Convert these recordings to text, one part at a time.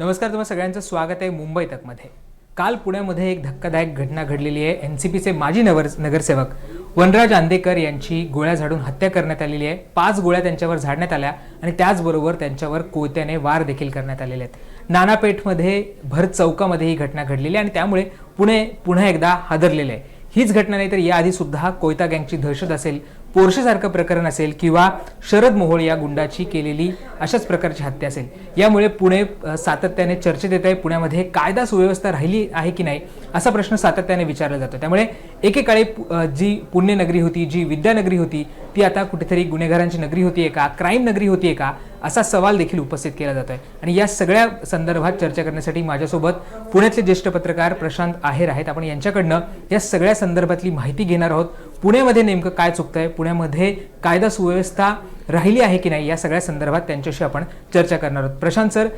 नमस्कार तुम्हाला सगळ्यांचं स्वागत आहे मुंबई तकमध्ये. काल पुण्यामध्ये एक धक्कादायक घटना घडलेली आहे. एन सी पीचे माजी नगर नगरसेवक वनराज आंदेकर यांची गोळ्या झाडून हत्या करण्यात आलेली आहे. पाच गोळ्या त्यांच्यावर झाडण्यात आल्या आणि त्याचबरोबर त्यांच्यावर कोयत्याने वार देखील करण्यात आलेले आहेत. नानापेठमध्ये भर चौकामध्ये ही घटना घडलेली आहे आणि त्यामुळे पुणे पुन्हा एकदा हादरलेलं आहे. हीच घटना नाही तर याआधी सुद्धा कोयता गँगची दहशत असेल पोर्शेसारखं प्रकरण असेल किंवा शरद मोहोळ या गुंडाची केलेली अशाच प्रकारची हत्या असेल. यामुळे पुणे सातत्याने चर्चेत येत आहे पुण्यामध्ये कायदा सुव्यवस्था राहिली आहे की नाही असा प्रश्न सातत्याने विचारला जातो. त्यामुळे एकेकाळी जी पुण्यनगरी होती जी विद्यानगरी होती ती आता कुठेतरी गुन्हेगारांची नगरी होतीये का क्राईम नगरी होतीये का असा सवाल देखील उपस्थित केला जातोय. आणि या सगळ्या संदर्भात चर्चा करण्यासाठी माझ्यासोबत पुण्यातले ज्येष्ठ पत्रकार प्रशांत आहेर आहेत. आपण यांच्याकडनं या सगळ्या संदर्भातली माहिती घेणार आहोत. पुण्यामध्ये नेमकं काय चुकतंय? पुण्यामध्ये कायदा सुव्यवस्था राहिली आहे की नाही? या सगळ्या संदर्भात त्यांच्याशी आपण चर्चा करणार आहोत. प्रशांत सर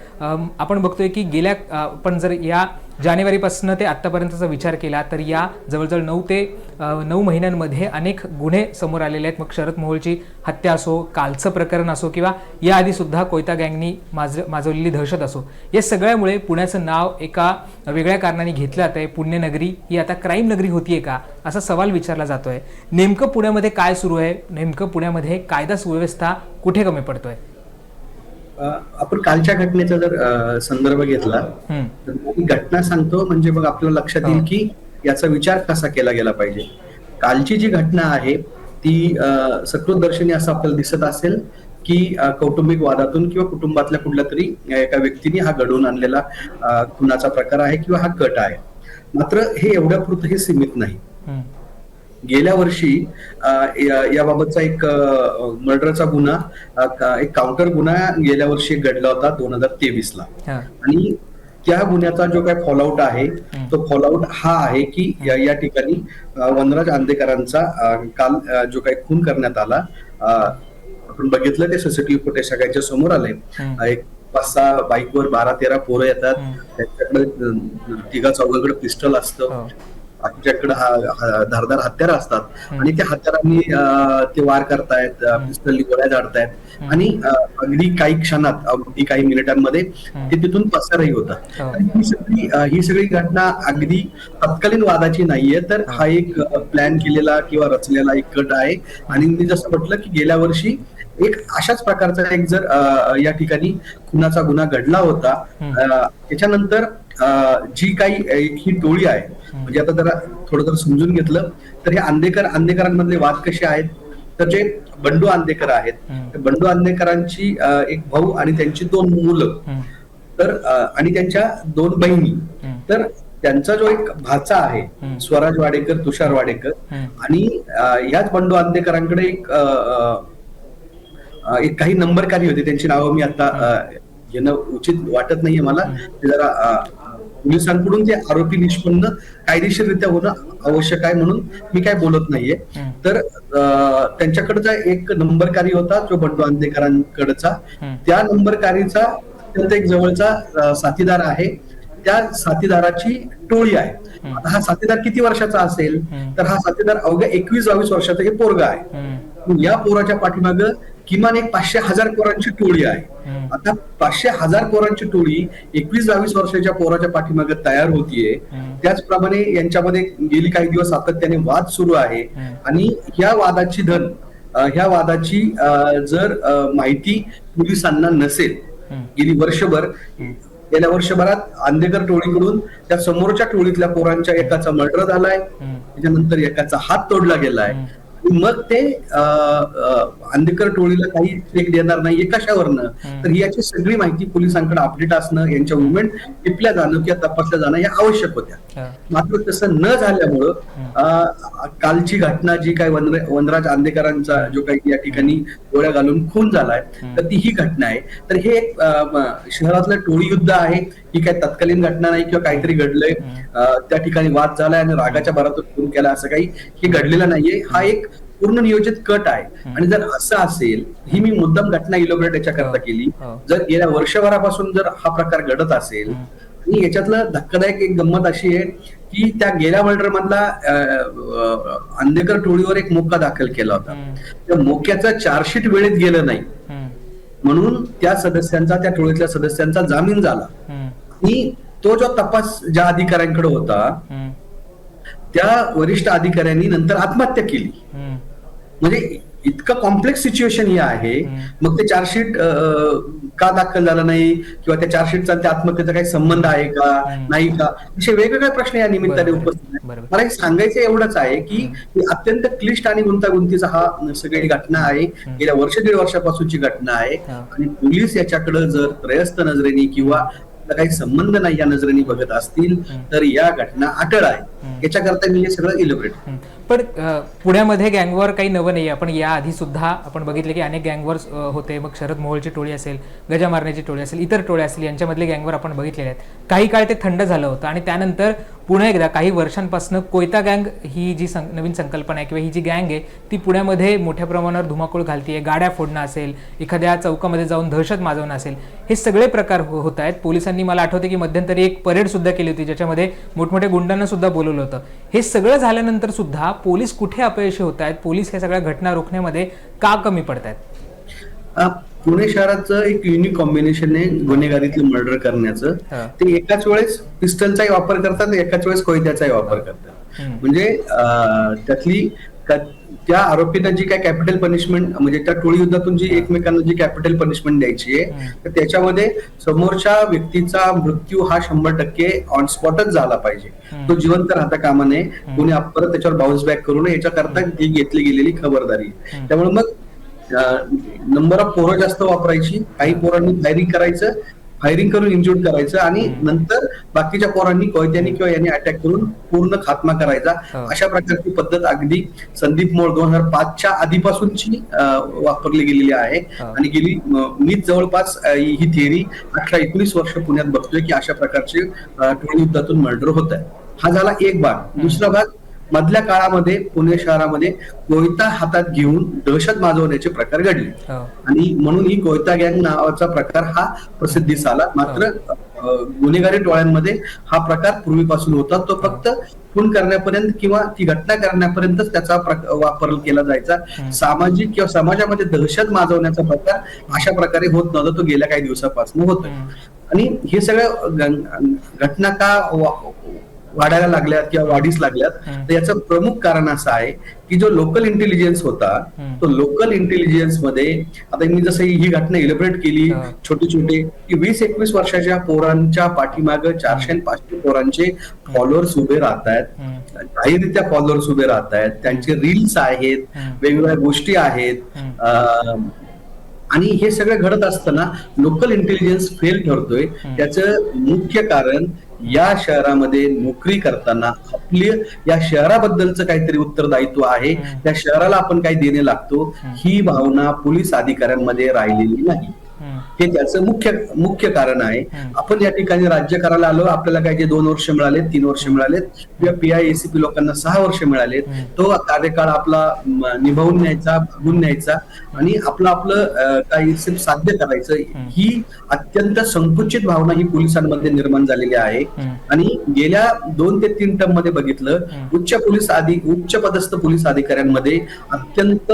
आपण बघतोय की गेल्या आपण जर या जानेवारीपासून ते आत्तापर्यंतचा विचार केला तर या जवळजवळ नऊ ते नऊ महिन्यांमध्ये अनेक गुन्हे समोर आलेले आहेत. मग शरद मोहोळची हत्या असो कालचं प्रकरण असो किंवा याआधी सुद्धा कोयता गँगनी माज माजवलेली दहशत असो या सगळ्यामुळे पुण्याचं नाव एका वेगळ्या कारणाने घेतलं जात आहे पुण्यनगरी ही आता क्राईम नगरी होतीये का? असा सवाल विचारला जातोय. नेमकं पुण्यामध्ये काय सुरू आहे? नेमकं पुण्यामध्ये कायदा सुव्यवस्था कुठे कमी पडतोय? आपण कालच्या घटनेचा जर संदर्भ घेतला तर मी घटना सांगतो म्हणजे मग आपल्याला लक्षात येईल. की याचा विचार कसा केला गेला पाहिजे. कालची जी घटना आहे ती अ, सकृतदर्शनी असं आपल्याला दिसत असेल की कौटुंबिक वादातून किंवा कुटुंबातल्या कुठल्या तरी एका व्यक्तीने हा घडवून आणलेला खुनाचा प्रकार आहे किंवा हा कट आहे. मात्र हे एवढ्यापुरतं हे सीमित नाही. गेल्या वर्षी याबाबतचा एक मर्डरचा गुन्हा एक काउंटर गुन्हा गेल्या वर्षी घडला होता दोन हजार तेवीस ला हा, आणि त्या गुन्ह्याचा जो काही फॉलोआउट आहे तो फॉलोआउट हा आहे की या या ठिकाणी वनराज आंदेकरांचा काल जो काही खून करण्यात आला आपण बघितलं ते सीसीटीव्ही फुटेज सगळ्यांच्या समोर आले एक पाच सहा बाईकवर बारा तेरा पोरं येतात. त्यांच्याकडे तिघा चौघाकडे पिस्टल असतं. हा- धारदार हत्यारं असतात. आणि त्या हत्यारांनी ते वार करतायत पिस्तलनी गोळ्या झाडतायत. आणि अगदी काही क्षणात अगदी काही मिनिटांमध्ये ते तिथून पसारही होतात. हो. आणि ही सगळी ही सगळी घटना अगदी तत्कालीन वादाची नाहीये तर हा एक प्लॅन केलेला किंवा रचलेला एक कट आहे. आणि मी जसं म्हटलं की गेल्या वर्षी एक अशाच प्रकारचा एक जर या ठिकाणी खुनाचा गुन्हा घडला होता त्याच्यानंतर जी काही एक ही टोळी आहे म्हणजे आता जरा थोडं जर समजून घेतलं तर हे आंदेकर आंदेकरांमधले वाद कसे आहेत? तर जे बंडू आंदेकर आहेत बंडू आंदेकरांची एक भाऊ आणि त्यांची दोन मुलं. तर आणि त्यांच्या दोन बहिणी. तर त्यांचा जो एक भाचा आहे. स्वराज वाडेकर तुषार वाडेकर. आणि याच बंडू आंदेकरांकडे एक एक काही नंबरकारी होते. त्यांची नावं मी आता घेणं उचित वाटत नाहीये मला. ते जरा पोलिसांकडून ते आरोपी निष्पन्न कायदेशीररित्या होणं आवश्यक आहे म्हणून मी काय बोलत नाहीये. तर त्यांच्याकडचा एक नंबरकारी होता जो बंडू आंदेकरांकडचा. त्या नंबरकारीचा अत्यंत एक जवळचा साथीदार आहे. त्या साथीदाराची टोळी आहे. आता हा साथीदार किती वर्षाचा असेल. तर हा साथीदार अवघ्या एकवीस बावीस वर्षाचा हे पोरगा आहे. या पोराच्या पाठीमाग किमान एक पाचशे हजार पोरांची टोळी आहे. आता पाचशे हजार पोरांची टोळी एकवीस बावीस वर्षाच्या पोराच्या पाठीमागे तयार होतीये. त्याचप्रमाणे यांच्यामध्ये गेली काही दिवस सातत्याने वाद सुरू आहे. आणि ह्या वादाची धन ह्या वादाची जर माहिती पोलिसांना नसेल. गेली वर्षभर गेल्या वर्षभरात आंदेकर टोळीकडून त्या समोरच्या टोळीतल्या पोरांच्या एकाचा मर्डर झालाय. त्याच्यानंतर एकाचा हात तोडला गेलाय मग ते अं, अं, आंदेकर टोळीला काही चेक देणार नाही कशावरनं. तर याची सगळी माहिती पोलिसांकडे अपडेट असणं यांच्या मुवमेंट टिपल्या जाणं किंवा तपासल्या जाणं या आवश्यक होत्या. मात्र तसं न झाल्यामुळं कालची घटना जी काही वनर- वनराज आंदेकरांचा जो काही या ठिकाणी गोळ्या घालून खून झालाय तर ती ही घटना आहे. तर हे एक शहरातलं टोळी युद्ध आहे. ही काही तत्कालीन घटना नाही किंवा काहीतरी घडलंय. त्या ठिकाणी वाद झालाय आणि रागाच्या भरातून खून केला असं काही हे घडलेलं नाहीये. हा एक पूर्ण नियोजित कट आहे. आणि जर असं असेल ही मी मुद्दाम घटना इलोबरेट याच्याकरता केली. हो. जर गेल्या वर्षभरापासून जर हा प्रकार घडत असेल आणि याच्यातलं धक्कादायक एक गंमत अशी आहे की त्या गेल्या मर्डर मधला अं, अं, आंदेकर टोळीवर एक मोका दाखल केला होता. त्या मोक्याचं चार्जशीट वेळेत गेलं नाही. म्हणून त्या सदस्यांचा त्या टोळीतल्या सदस्यांचा जामीन झाला. आणि तो जो तपास ज्या अधिकाऱ्यांकडे होता त्या वरिष्ठ अधिकाऱ्यांनी नंतर आत्महत्या केली. म्हणजे इतकं कॉम्प्लेक्स सिच्युएशन हे आहे. मग ते चार्जशीट का दाखल झालं नाही? किंवा त्या चार्जशीटचा त्या आत्महत्येचा काही संबंध आहे का. नाही का? असे वेगवेगळ्या प्रश्न या निमित्ताने. उपस्थित आहेत. मला एक सांगायचं एवढंच आहे की ही अत्यंत क्लिष्ट आणि गुंतागुंतीचा हा सगळी घटना आहे. गेल्या वर्ष दीड वर्षापासूनची घटना आहे. हा. आणि पोलीस याच्याकडे जर त्रयस्थ नजरेने किंवा काही संबंध नाही या नजरेने बघत असतील तर या घटना अटळ आहे. याच्याकरता मी हे सगळं इलिब्रेट. पण पुण्यामध्ये गँगवॉर काही नवं नाही आपण या आधी सुद्धा आपण बघितले की अनेक गँगवॉर होते. मग शरद मोहोळची टोळी असेल गजा मारण्याची टोळी असेल इतर टोळ्या असतील यांच्यामधले गँगवॉर आपण बघितलेले आहेत. काही काळ ते थंड झालं होतं आणि त्यानंतर पुन्हा एकदा काही वर्षांपासून कोयता गँग ही जी सं- नवीन संकल्पना आहे किंवा ही जी गँग आहे ती पुण्यामध्ये मोठ्या प्रमाणावर धुमाकूळ घालतीये. गाड्या फोडणं असेल एखाद्या चौकामध्ये जाऊन दहशत माजवणं असेल हे सगळे प्रकार हो- होत आहेत. पोलिसांनी मला आठवते की मध्यंतरी एक परेड सुद्धा केली होती ज्याच्यामध्ये मोठमोठ्या गुंडांना सुद्धा बोलवलं होतं. हे सगळं झाल्यानंतर सुद्धा पोलीस कुठे अपयशी होत आहेत? पोलीस ह्या सगळ्या घटना रोखण्यामध्ये का कमी पडत आहेत? पुणे शहराचं एक युनिक कॉम्बिनेशन आहे गुन्हेगारीतलं मर्डर करण्याचं. ते एकाच वेळेस पिस्टलचाही वापर करतात एकाच वेळेस कोयत्याचाही वापर करतात. म्हणजे त्यातली त्या आरोपींना जी काय कॅपिटल पनिशमेंट म्हणजे त्या टोळी युद्धातून जी एकमेकांना जी कॅपिटल पनिशमेंट द्यायची आहे तर त्याच्यामध्ये समोरच्या व्यक्तीचा मृत्यू हा शंभर टक्के ऑन स्पॉटच झाला पाहिजे. तो जिवंत राहता कामा नये. कोणी परत त्याच्यावर बाउन्स बॅक करू नये याच्याकरता ही घेतली गेलेली खबरदारी. त्यामुळे मग नंबर ऑफ पोरं जास्त वापरायची काही पोरांनी फायरिंग करायचं फायरिंग करून इंजुर्ड करायचं आणि नंतर बाकीच्या पोरांनी कोयत्यानी किंवा यांनी अटॅक करून पूर्ण खात्मा करायचा. हो. अशा प्रकारची पद्धत अगदी संदीप मोळ दोन हजार पाचच्या आधीपासूनची वापरली गेलेली आहे. हो. आणि गेली मीच जवळपास ही थिअरी अठरा एकोणीस वर्ष पुण्यात बघतोय की अशा प्रकारचे टोळी युद्धातून मर्डर होत आहे हा झाला एक भाग. दुसरा भाग मधल्या काळामध्ये पुणे शहरामध्ये कोयता हातात घेऊन दहशत माजवण्याचे प्रकार घडले. हो. आणि म्हणून ही कोयता गँग नावाचा प्रकार हा प्रसिद्धीस आला मात्र गुन्हेगारी टोळ्यांमध्ये हा प्रकार पूर्वीपासून होता. तो फक्त खून करण्यापर्यंत किंवा ती घटना करण्यापर्यंतच त्याचा वापर केला जायचा. सामाजिक किंवा समाजामध्ये दहशत माजवण्याचा प्रकार अशा प्रकारे होत नव्हता. तो गेल्या काही दिवसापासून होत आणि हे सगळं घटना का वाढायला लागल्यात किंवा वाढीस लागल्यात. तर याचं प्रमुख कारण असं आहे की जो लोकल इंटेलिजन्स होता. तो लोकल इंटेलिजन्समध्ये आता मी जसं ही घटना इलिब्रेट केली. छोटे छोटे की वीस एकवीस वर्षाच्या पोरांच्या पाठीमाग चारशे आणि पाचशे पोरांचे फॉलोअर्स उभे राहत आहेत. जाहीररित्या फॉलोअर्स उभे राहत आहेत त्यांचे रील्स आहेत. वेगवेगळ्या गोष्टी आहेत. आणि हे सगळं घडत असताना लोकल इंटेलिजन्स फेल ठरतोय. त्याचं मुख्य कारण या शहरामध्ये नोकरी करताना आपले या शहराबद्दलचं काहीतरी उत्तरदायित्व आहे. त्या शहराला आपण काही देणे लागतो. ही भावना पोलीस अधिकाऱ्यांमध्ये राहिलेली नाही. हे त्याचं मुख्य मुख्य कारण आहे. आपण या ठिकाणी राज्य करायला आलो आपल्याला काय जे दोन वर्ष मिळालेत तीन वर्ष मिळालेत किंवा पी आय एसीपी लोकांना सहा वर्ष मिळालेत. तो कार्यकाळ आपला निभावून न्यायचा भागून न्यायचा आणि आपलं आपलं काही साध्य करायचं ही अत्यंत संकुचित भावना ही पोलिसांमध्ये निर्माण झालेली आहे. आणि गेल्या दोन ते तीन टर्ममध्ये बघितलं. उच्च पोलीस आधी उच्च पदस्थ पोलीस अधिकाऱ्यांमध्ये अत्यंत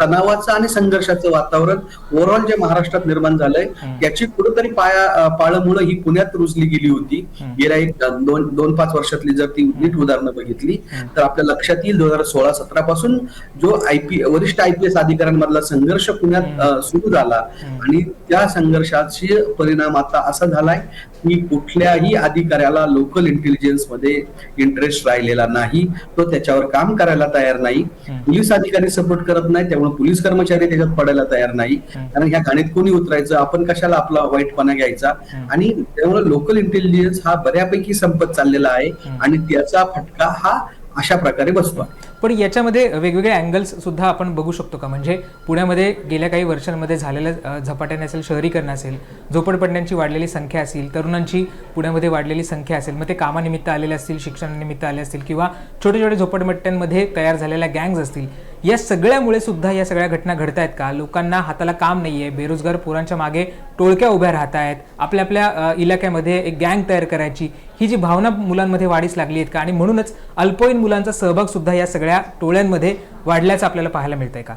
तणावाचं आणि संघर्षाचं वातावरण ओव्हरऑल जे महाराष्ट्रात निर्माण झालंय. याची कुठेतरी पाया पाळंमुळं ही पुण्यात रुजली गेली होती. गेल्या एक दोन दोन पाच वर्षातली जर ती नीट उदाहरणं बघितली. तर आपल्या लक्षात येईल दोन हजार सोळा सतरा पासून जो आयपी वरिष्ठ आयपीएस अधिकाऱ्यांमधला संघर्ष पुण्यात सुरू झाला. आणि त्या संघर्षाचे परिणाम आता असा झालाय की कुठल्याही अधिकाऱ्याला लोकल इंटेलिजन्समध्ये इंटरेस्ट राहिलेला नाही तो त्याच्यावर काम करायला तयार नाही. पोलीस अधिकारी सपोर्ट करत नाही त्यामुळे पोलीस कर्मचारी त्याच्यात पडायला तयार नाही. कारण ह्या गाणीत कोणी उतरायचं आपण कशाला आपला वाईटपणा घ्यायचा. आणि त्यामुळे लोकल इंटेलिजन्स हा बऱ्यापैकी संपत चाललेला आहे. आणि त्याचा फटका हा अशा प्रकारे बसतो पण याच्यामध्ये वेगवेगळे अँगल्स सुद्धा आपण बघू शकतो का? म्हणजे पुण्यामध्ये गेल्या काही वर्षांमध्ये झालेलं झपाट्याने असेल शहरीकरण असेल झोपडपट्ट्यांची वाढलेली संख्या असेल तरुणांची पुण्यामध्ये वाढलेली संख्या असेल मग ते कामानिमित्त आलेले असतील शिक्षणानिमित्त आले असतील किंवा छोटे छोटे झोपडपट्ट्यांमध्ये तयार झालेल्या गँग्स असतील या सगळ्यामुळे सुद्धा या सगळ्या घटना घडत आहेत का? लोकांना हाताला काम नाही आहे बेरोजगार पोरांच्या मागे टोळक्या उभ्या राहत आहेत आपल्या आपल्या इलाक्यामध्ये एक गँग तयार करायची ही जी भावना मुलांमध्ये वाढीस लागली आहेत का? आणि म्हणूनच अल्पवयीन मुलांचा सहभाग सुद्धा या सगळ्या टोळ्यांमध्ये वाढल्याचं आपल्याला पाहायला मिळतंय का?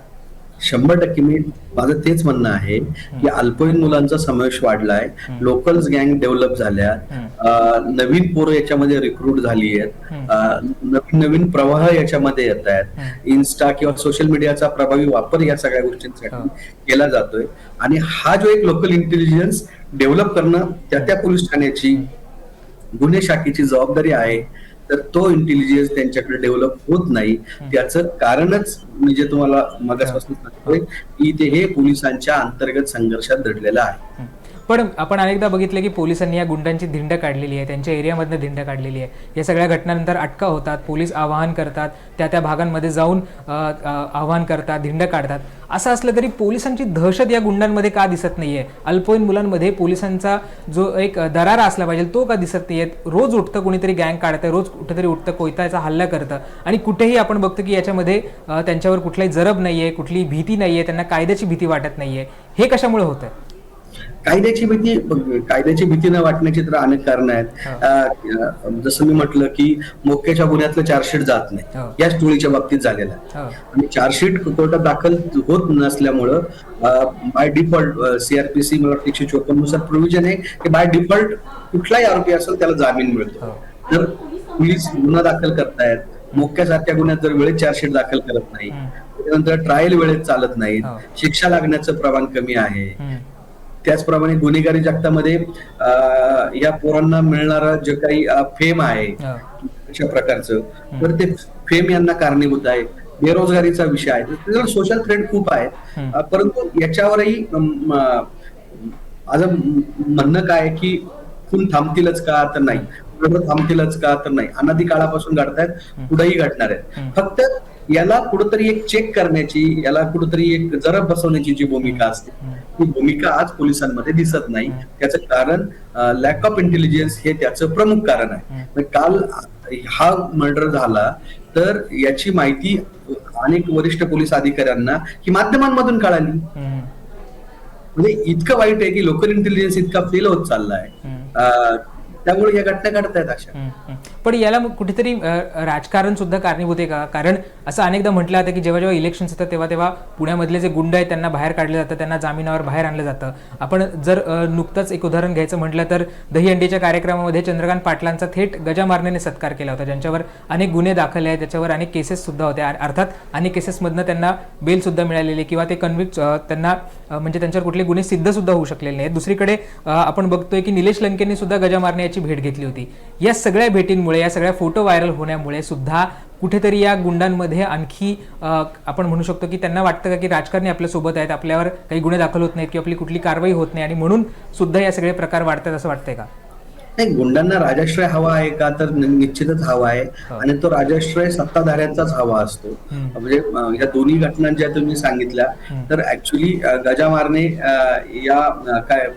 शंभर टक्के. मी माझं तेच म्हणणं आहे की अल्पवयीन मुलांचा समावेश वाढलाय. लोकल्स गँग डेव्हलप झाल्या नवीन पोरं याच्यामध्ये रिक्रूट झाली आहेत नवीन नवीन प्रवाह याच्यामध्ये येत आहेत. इन्स्टा किंवा सोशल मीडियाचा प्रभावी वापर या सगळ्या गोष्टींसाठी केला जातोय. आणि हा जो एक लोकल इंटेलिजन्स डेव्हलप करणं त्या त्या पोलीस ठाण्याची गुन्हे शाखेची जबाबदारी आहे. तर तो इंटेलिजन्स त्यांच्याकडे डेव्हलप होत नाही. त्याचं कारणच मी जे तुम्हाला मगासपासून सांगतोय की ते हे पोलिसांच्या अंतर्गत संघर्षात दडलेलं आहे. पण आपण अनेकदा बघितलं की पोलिसांनी या गुंडांची धिंड काढलेली आहे त्यांच्या एरियामधनं धिंड काढलेली आहे. या सगळ्या घटनांनंतर अटका होतात पोलीस आवाहन करतात त्या त्या भागांमध्ये जाऊन आवाहन करतात धिंड काढतात. असं असलं तरी पोलिसांची दहशत या गुंडांमध्ये का दिसत नाहीये? अल्पवयीन मुलांमध्ये पोलिसांचा जो एक दरारा असला पाहिजे तो का दिसत नाहीये? रोज उठतं कोणीतरी गँग काढतं रोज कुठेतरी उठतं कोयताचा हल्ला करतं. आणि कुठेही आपण बघतो की याच्यामध्ये त्यांच्यावर कुठलाही जरब नाहीये कुठली भीती नाहीये त्यांना कायद्याची भीती वाटत नाहीये. हे कशामुळे होतं? कायद्याची भीती कायद्याची भीती न वाटण्याची तर अनेक कारण आहेत जसं मी म्हटलं की मोक्याच्या गुन्ह्यातलं चार्जशीट जात. नाही याच टोळीच्या बाबतीत झालेलं आहे. आणि चार्जशीट कोर्टात दाखल होत नसल्यामुळं बाय डिफॉल्ट सीआरपीसी मला एकशे चोपन्ननुसार प्रोव्हिजन आहे की बाय डिफॉल्ट कुठलाही आरोपी असेल त्याला जामीन मिळतो. जर पोलीस गुन्हा दाखल करतायत मोक्यासारख्या गुन्ह्यात जर वेळेत चार्जशीट दाखल करत नाही त्यानंतर ट्रायल वेळेत चालत नाहीत. शिक्षा लागण्याचं प्रमाण कमी आहे. त्याचप्रमाणे गुन्हेगारी जगतामध्ये या पोरांना मिळणारं जे काही फेम आहे. अशा प्रकारचं. तर ते फेम यांना कारणीभूत आहे. बेरोजगारीचा विषय आहे. सोशल थ्रेड खूप आहेत परंतु याच्यावरही माझं म्हणणं काय की खून थांबतीलच का तर नाही. थांबतीलच का तर नाही. अनादी काळापासून घडतायत पुढेही घडणार आहेत. फक्त याला कुठंतरी एक चेक करण्याची याला कुठंतरी एक जरब बसवण्याची जी भूमिका असते ती भूमिका आज पोलिसांमध्ये दिसत नाही. त्याचं कारण लॅक ऑफ इंटेलिजन्स हे त्याचं प्रमुख कारण आहे. काल हा मर्डर झाला तर याची माहिती अनेक वरिष्ठ पोलीस अधिकाऱ्यांना ही माध्यमांमधून कळाली. म्हणजे इतकं वाईट आहे की लोकल इंटेलिजन्स इतका फेल होत चाललाय. त्यामुळे या घटना घडतायत अशा. पण याला कुठेतरी राजकारण सुद्धा कारणीभूत आहे का? कारण असं अनेकदा म्हटलं जातं की जेव्हा जेव्हा इलेक्शन्स येतात तेव्हा तेव्हा पुण्यामधले जे गुंड आहेत त्यांना बाहेर काढलं जातं त्यांना जामिनावर बाहेर आणलं जातं. आपण जर नुकतंच एक उदाहरण घ्यायचं म्हटलं तर दहीहंडीच्या कार्यक्रमामध्ये चंद्रकांत पाटलांचा थेट गजा मारण्याने सत्कार केला होता ज्यांच्यावर अनेक गुन्हे दाखल आहेत त्याच्यावर अनेक केसेस सुद्धा होत्या अर्थात अनेक केसेसमधनं त्यांना बेल सुद्धा मिळालेली किंवा ते कन्व्हिक्ट त्यांना म्हणजे त्यांच्यावर कुठले गुन्हे सिद्ध सुद्धा होऊ शकलेले नाहीत. दुसरीकडे आपण बघतोय की निलेश लंकेंनी सुद्धा गजा मारण्याची भेट घेतली होती. या सगळ्या भेटींमुळे या सगळ्या फोटो व्हायरल होण्यामुळे सुद्धा कुठेतरी या गुंडांमध्ये आणखी आपण म्हणू शकतो की त्यांना वाटतं का की राजकारणी आपल्यासोबत आहेत आपल्यावर काही गुन्हे दाखल होत नाहीत किंवा आपली कुठली कारवाई होत नाही आणि म्हणून सुद्धा या सगळे प्रकार वाढतात असं वाटतंय का? नाही गुंडांना राजाश्रय हवा आहे का तर निश्चितच हवा आहे. आणि तो राजाश्रय सत्ताधाऱ्यांचाच हवा असतो. म्हणजे या दोन्ही घटना ज्या तुम्ही सांगितल्या तर ऍक्च्युली गजा मारणे या काय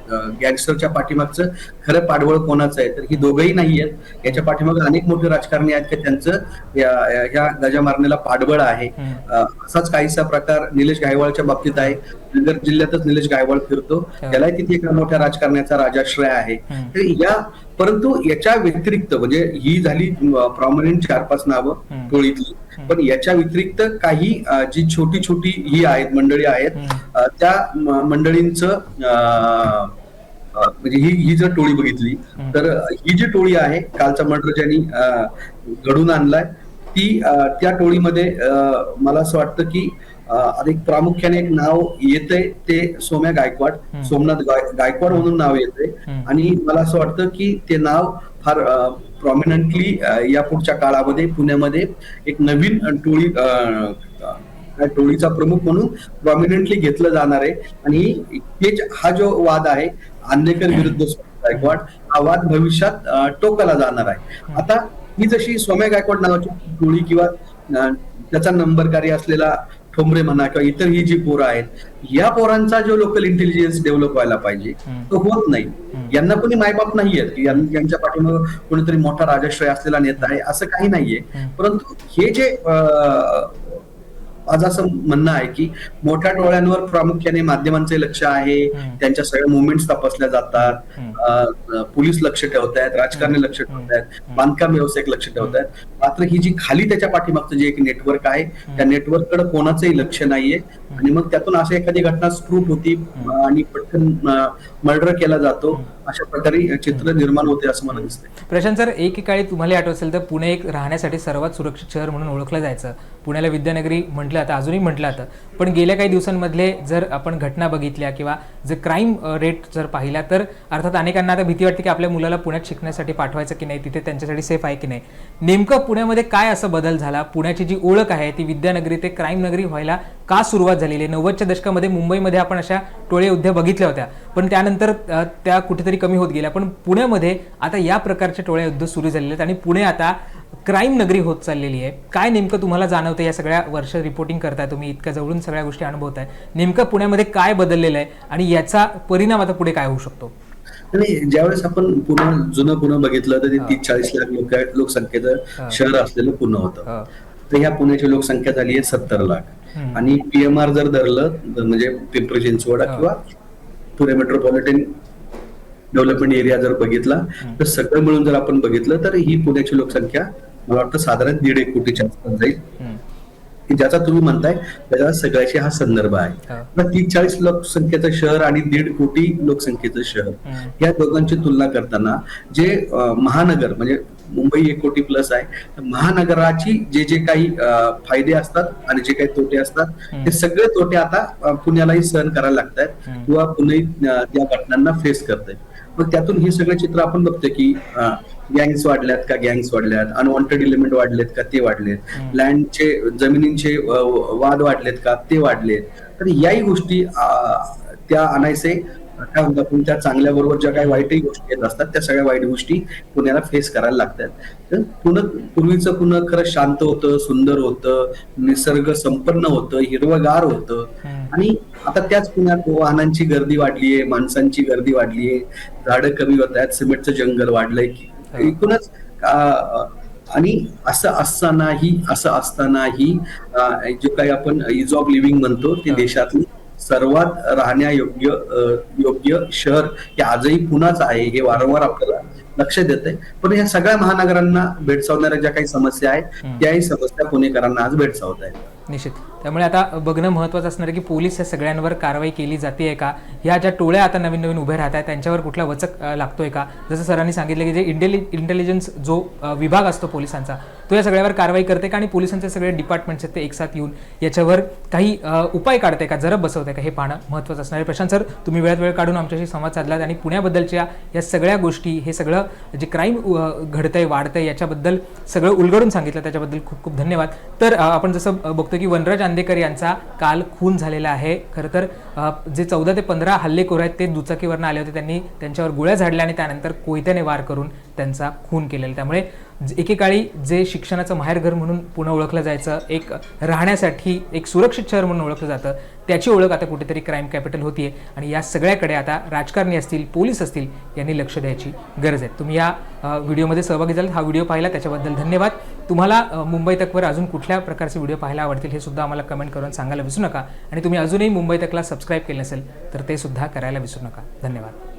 गँगस्टरच्या पाठीमागचं खरं पाठबळ कोणाचं आहे? तर ही दोघंही नाही आहेत. याच्या पाठीमागे अनेक मोठे राजकारणी आहेत की त्यांचं या- गजा मारण्याला पाठबळ आहे. असाच काहीसा प्रकार निलेश गायवाळच्या बाबतीत आहे. नगर जिल्ह्यातच निलेश गायवाळ फिरतो. त्यालाही तिथे एका मोठ्या राजकारण्याचा राजाश्रय आहे. तर या परंतु याच्या व्यतिरिक्त म्हणजे ही झाली प्रॉमिनंट चार पाच नावं टोळीतली. पण याच्या व्यतिरिक्त काही जी छोटी छोटी ही आहेत मंडळी आहेत त्या मंडळींचं म्हणजे ही ही जर टोळी बघितली तर ही जी टोळी आहे कालचा मर्डर ज्यांनी घडून आणलाय ती त्या टोळीमध्ये मला असं वाटतं की अं, आता एक प्रामुख्याने एक नाव येतंय ते सोम्या गायकवाड. सोमनाथ गाय- गायकवाड म्हणून नाव येतंय. आणि मला असं वाटतं की ते नाव फार प्रॉमिनंटली या पुढच्या काळामध्ये पुण्यामध्ये एक नवीन टोळी टोळीचा प्रमुख म्हणून प्रॉमिनंटली घेतलं जाणार आहे. आणि हे ज- हा जो वाद आहे आंदेकर विरुद्ध गायकवाड हा वाद भविष्यात टोकाला जाणार आहे. आता ही जशी सोम्या गायकवाड नावाची टोळी किंवा त्याचा नंबरकारी असलेला ठोंबरे म्हणा किंवा इतर ही जी पोरं आहेत या पोरांचा जो लोकल इंटेलिजन्स डेव्हलप व्हायला पाहिजे तो होत नाही. यांना कोणी मायबाप नाहीयेत की यांच्या पाठीमाग कोणीतरी मोठा राजाश्रय असलेला नेता आहे असं काही नाहीये. परंतु हे जे माझं असं म्हणणं आहे की मोठ्या टोळ्यांवर प्रामुख्याने माध्यमांचे लक्ष आहे. त्यांच्या सगळ्या मुवमेंट्स तपासल्या जातात. पोलीस लक्ष ठेवत आहेत राजकारणी लक्ष ठेवत आहेत बांधकाम व्यावसायिक लक्ष ठेवत आहेत. मात्र ही जी खाली त्याच्या पाठीमागचं जे एक नेटवर्क आहे त्या नेटवर्ककडे कोणाचंही लक्ष नाहीये. आणि मग त्यातून असं एखादी घटना स्प्रूट होती आणि पटकन मर्डर केला जातो. अशा प्रकारे चित्र निर्माण होते असं मला दिसतंय. प्रशांत सर एकेकाळी तुम्हाला आठवत असेल तर पुणे एक राहण्यासाठी सर्वात सुरक्षित शहर म्हणून ओळखलं जायचं. पुण्याला विद्यानगरी म्हटलं आता अजूनही म्हटलं जातं. पण गेल्या काही दिवसांमधले जर आपण घटना बघितल्या किंवा जर क्राईम रेट जर पाहिला तर अर्थात अनेकांना आता भीती वाटते की आपल्या मुलाला पुण्यात शिकण्यासाठी पाठवायचं की नाही तिथे त्यांच्यासाठी सेफ आहे की नाही. नेमकं पुण्यामध्ये काय असं बदल झाला? पुण्याची जी ओळख आहे ती विद्यानगरी ते क्राईम नगरी व्हायला का सुरुवात झालेली आहे? नव्वदच्या दशकामध्ये मुंबईमध्ये आपण अशा टोळे उद्या बघितल्या होत्या. पण त्यानंतर त्या कुठेतरी कमी होत गेल्या. पण पुण्यामध्ये आता या प्रकारचे टोळे युद्ध सुरू झालेले आहेत आणि पुणे आता क्राईम नगरी होत चाललेली आहे. काय नेमकं तुम्हाला जाणवतं या सगळ्या वर्ष रिपोर्टिंग करताय तुम्ही. इतक्या जवळून सगळ्या गोष्टी अनुभवताय. नेमकं पुण्यामध्ये काय बदललेलं आहे आणि याचा परिणाम आता पुढे काय होऊ शकतो? आणि ज्यावेळेस आपण पुणे जुनं पुणे बघितलं तर ते तीस चाळीस लाख लोक लोकसंख्येचं शहर असलेलं पुणे होतं. तर ह्या पुण्याची लोकसंख्या झाली आहे सत्तर लाख. आणि पीएमआर जर धरलं म्हणजे पिंपरी चिंचवड. किंवा पुणे मेट्रोपॉलिटन डेव्हलपमेंट एरिया जर बघितला तर सगळं मिळून जर आपण बघितलं तर ही पुण्याची लोकसंख्या मला वाटतं साधारण दीड एक कोटीच्या आसपास जाईल. की ज्याचा तुम्ही म्हणताय त्याचा सगळ्याशी हा संदर्भ आहे तीस चाळीस लोकसंख्येचं शहर आणि दीड कोटी लोकसंख्येचं शहर. या दोघांची तुलना करताना जे महानगर म्हणजे मुंबई एक कोटी प्लस आहे. महानगराची जे जे काही फायदे असतात आणि जे काही तोटे असतात ते सगळे तोटे आता पुण्यालाही सहन करायला लागतात. किंवा पुणे त्या घटनांना फेस करतंय मग त्यातून हे सगळं चित्र आपण बघतोय की गँग्स वाढल्यात का गँग्स वाढल्यात? अनवॉन्टेड एलिमेंट वाढलेत का ते वाढलेत? लँडचे जमिनींचे वाद वाढलेत का ते वाढलेत? तर याही गोष्टी त्या आणायचे काय म्हणतात आपण त्या चांगल्या बरोबर ज्या काही वाईटही गोष्टी येत असतात त्या सगळ्या वाईट गोष्टी पुण्याला फेस करायला लागतात. तर पुणे पूर्वीचं पुणे खरं शांत होतं सुंदर होतं निसर्ग संपन्न होतं हिरवगार होतं. आणि आता त्याच पुण्यात वाहनांची गर्दी वाढलीये माणसांची गर्दी वाढलीये झाडं कमी होत आहेत सिमेंटचं जंगल वाढलंय. एकूणच आणि असं असतानाही असं असतानाही जे काही आपण इज ऑफ लिव्हिंग म्हणतो ते देशातली सर्वात राहण्यायोग्य योग्य शहर हे आजही पुणाच आहे हे वारंवार आपल्याला लक्ष देत आहे पण या सगळ्या महानगरांना भेडसावणाऱ्या ज्या काही समस्या आहेत त्याही समस्या पुणेकरांना आज भेडसावत आहेत. निश्चित त्यामुळे आता बघणं महत्त्वाचं असणार आहे की पोलीस या सगळ्यांवर कारवाई केली जाते आहे का? ह्या ज्या टोळ्या आता नवीन नवीन उभ्या राहत आहेत त्यांच्यावर कुठला वचक लागतोय का? जसं सरांनी सांगितलं की जे इंटेलि इंटेलिजन्स जो विभाग असतो पोलिसांचा तो या सगळ्यावर कारवाई करते का? आणि पोलिसांचे सगळे डिपार्टमेंट्स आहेत ते एकसाथ येऊन याच्यावर काही उपाय काढते का? जरब बसवते का? हे पाहणं महत्त्वाचं असणार आहे. प्रशांत सर तुम्ही वेळात वेळ काढून आमच्याशी संवाद साधलात आणि पुण्याबद्दलच्या या सगळ्या गोष्टी हे सगळं जे क्राईम घडतंय वाढतंय याच्याबद्दल सगळं उलगडून सांगितलं त्याच्याबद्दल खूप खूप धन्यवाद. तर आपण जसं बघतोय बघतो की वनराज आंदेकर यांचा काल खून झालेला आहे. खरं तर जे चौदा ते पंधरा हल्लेखोर आहेत ते दुचाकीवरनं आले होते. त्यांनी त्यांच्यावर गोळ्या झाडल्या आणि त्यानंतर कोयत्याने वार करून त्यांचा खून केलेला त्यामुळे एकेकाळी जे शिक्षणाचं माहेरघर म्हणून पुन्हा ओळखलं जायचं एक राहण्यासाठी एक सुरक्षित शहर म्हणून ओळखलं जातं त्याची ओळख आता कुठेतरी क्राईम कॅपिटल होतीये आणि या सगळ्याकडे आता राजकारणी असतील पोलीस असतील यांनी लक्ष द्यायची गरज आहे. तुम्ही या व्हिडिओमध्ये सहभागी झालात हा व्हिडिओ पाहिला त्याच्याबद्दल धन्यवाद. तुम्हाला मुंबई तकवर अजून कुठल्या प्रकारचे व्हिडिओ पाहायला आवडतील हे सुद्धा आम्हाला कमेंट करून सांगायला विसरू नका आणि तुम्ही अजूनही मुंबई तकला सबस्क्राईब केलं नसेल तर ते सुद्धा करायला विसरू नका. धन्यवाद.